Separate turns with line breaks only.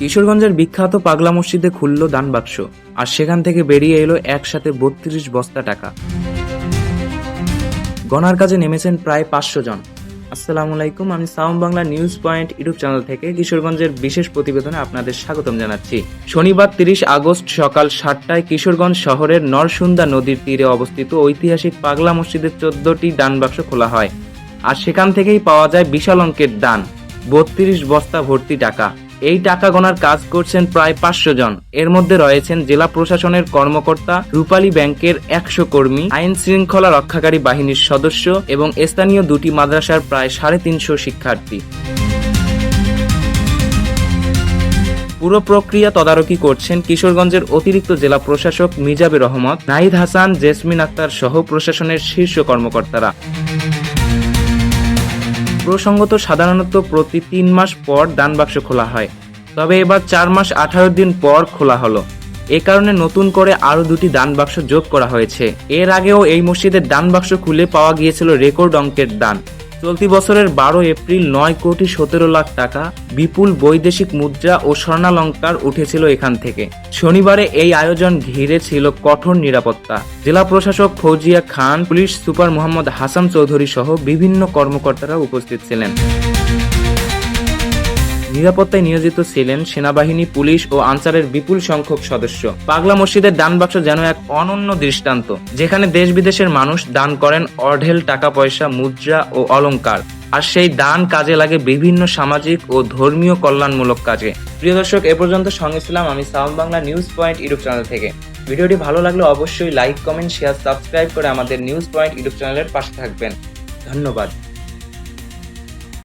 কিশোরগঞ্জের বিখ্যাত পাগলা মসজিদে খুলল দান বাক্স, আর সেখান থেকে বেরিয়ে এলো একসাথে বত্রিশ বস্তা টাকা। গণার কাজে নেমেছেন প্রায় পাঁচশো জন। আসসালামু আলাইকুম, আমি sound Bangla news point YouTube channel থেকে কিশোরগঞ্জের বিশেষ প্রতিবেদনে আপনাদের স্বাগতম জানাচ্ছি। শনিবার তিরিশ আগস্ট সকাল সাতটায় কিশোরগঞ্জ শহরের নরসুন্দা নদীর তীরে অবস্থিত ঐতিহাসিক পাগলা মসজিদের চোদ্দটি দান বাক্স খোলা হয়। আর সেখান থেকেই পাওয়া যায় বিশাল অঙ্কের দান, বত্রিশ বস্তা ভর্তি টাকা। এই টাকা গোনার কাজ করছেন প্রায় পাঁচশো জন। এর মধ্যে রয়েছেন জেলা প্রশাসনের কর্মকর্তা, রূপালী ব্যাংকের একশো কর্মী, আইন শৃঙ্খলা রক্ষাকারী বাহিনীর সদস্য এবং স্থানীয় দুটি মাদ্রাসার প্রায় সাড়ে তিনশো শিক্ষার্থী। পুরো প্রক্রিয়া তদারকি করছেন কিশোরগঞ্জের অতিরিক্ত জেলা প্রশাসক মিজাবে রহমত নাহিদ হাসান, জেসমিন আক্তার সহ প্রশাসনের শীর্ষ কর্মকর্তারা। প্রসঙ্গত সাধারণত প্রতি তিন মাস পর দান বাক্স খোলা হয়। তবে এবার চার মাস আঠারো দিন পর খোলা হলো। এ কারণে নতুন করে আরও দুটি দান বাক্স যোগ করা হয়েছে। এর আগেও এই মসজিদের দান বাক্স খুলে পাওয়া গিয়েছিল রেকর্ড অঙ্কের দান। চলতি বছরের বারো এপ্রিল নয় কোটি সতেরো লাখ টাকা বিপুল বৈদেশিক মুদ্রা ও স্বর্ণালঙ্কার উঠেছিল এখান থেকে। শনিবারে এই আয়োজন ঘিরে ছিল কঠোর নিরাপত্তা। জেলা প্রশাসক ফৌজিয়া খান, পুলিশ সুপার মোহাম্মদ হাসান চৌধুরী সহ বিভিন্ন কর্মকর্তারা উপস্থিত ছিলেন। নিরাপত্তায় নিয়োজিত ছিলেন সেনাবাহিনী, পুলিশ ও আনসারের বিপুল সংখ্যক সদস্য। পাগলা মসজিদের দান বাক্স যেন এক অনন্য দৃষ্টান্ত, যেখানে দেশ বিদেশের মানুষ দান করেন অঢেল টাকা পয়সা মুদ্রা ও অলংকার, আর সেই দান কাজে লাগে বিভিন্ন সামাজিক ও ধর্মীয় কল্যাণমূলক কাজে। প্রিয় দর্শক, এ পর্যন্ত সঙ্গে ছিলাম আমি sound Bangla news point YouTube channel থেকে। ভিডিওটি ভালো লাগলে অবশ্যই লাইক, কমেন্ট, শেয়ার, সাবস্ক্রাইব করে আমাদের নিউজ পয়েন্ট ইউটিউব চ্যানেলের পাশে থাকবেন। ধন্যবাদ।